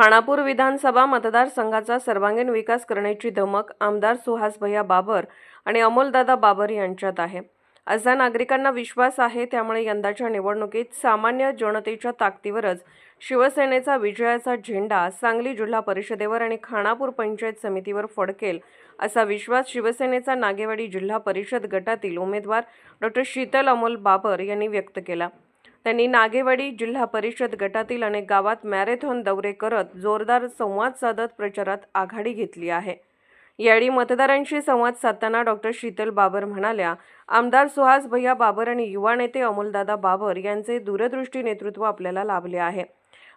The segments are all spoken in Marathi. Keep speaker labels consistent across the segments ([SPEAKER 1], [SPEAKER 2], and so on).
[SPEAKER 1] खानापूर विधानसभा मतदारसंघाचा सर्वांगीण विकास करण्याची धमक आमदार सुहास भैया बाबर आणि अमोलदादा बाबर यांच्यात आहे. असा नागरिकांना विश्वास आहे त्यामुळे यंदाच्या निवडणुकीत सामान्य जनतेच्या ताकदीवरच शिवसेनेचा विजयाचा झेंडा सांगली जिल्हा परिषदेवर आणि खानापूर पंचायत समितीवर फडकेल असा विश्वास शिवसेनेचा नागेवाडी जिल्हा परिषद गटातील उमेदवार डॉक्टर शीतल अमोल बाबर यांनी व्यक्त केला. त्यांनी नागेवाडी जिल्हा परिषद गटातील अनेक गावात मॅरेथॉन दौरे करत जोरदार संवाद साधत प्रचारात आघाडी घेतली आहे. यावेळी मतदारांशी संवाद साधताना डॉक्टर शीतल बाबर म्हणाल्या आमदार सुहास भैया बाबर आणि युवा नेते अमोलदादा बाबर यांचे दूरदृष्टी नेतृत्व आपल्याला लाभले आहे.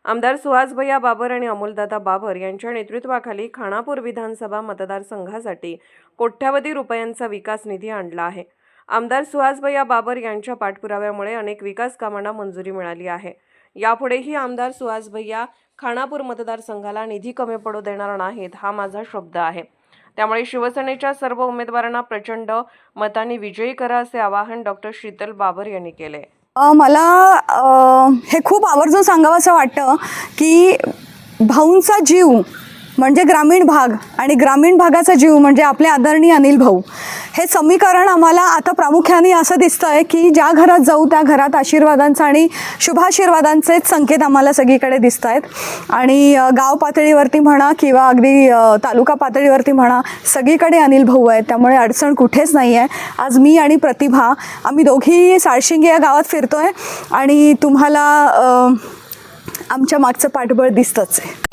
[SPEAKER 1] आमदार सुहास भैया बाबर आणि अमोलदादा बाबर यांच्या नेतृत्वाखाली खानापूर विधानसभा मतदारसंघासाठी कोट्यावधी रुपयांचा विकास निधी आणला आहे. आमदार सुहासभैया बाबर यांच्या पाठपुराव्यामुळे अनेक विकास कामांना मंजुरी मिळाली आहे. यापुढेही आमदार सुहासभैया खानापूर मतदारसंघाला निधी कमी पडू देणार नाहीत हा माझा शब्द आहे. त्यामुळे शिवसेनेच्या सर्व उमेदवारांना प्रचंड मतांनी विजयी करा असे आवाहन डॉक्टर शीतल बाबर यांनी केले.
[SPEAKER 2] मला हे खूप आवर्जून सांगावंसं वाटतं की भाऊंचा जीव म्हणजे ग्रामीण भाग आणि ग्रामीण भागाचा जीव म्हणजे आपले आदरणीय अनिल भाऊ. हे समीकरण आम्हाला आता प्रामुख्याने असं दिसतं आहे की ज्या घरात जाऊ त्या घरात आशीर्वादांचा आणि शुभाशीर्वादांचेच संकेत आम्हाला सगळीकडे दिसत आहेत आणि गाव पातळीवरती म्हणा किंवा अगदी तालुका पातळीवरती म्हणा सगळीकडे अनिल भाऊ आहेत. त्यामुळे अडचण कुठेच नाही आहे. आज मी आणि प्रतिभा आम्ही दोघी साळशिंगे या गावात फिरतो आहे आणि तुम्हाला आमच्या मागचं पाठबळ दिसतंच आहे.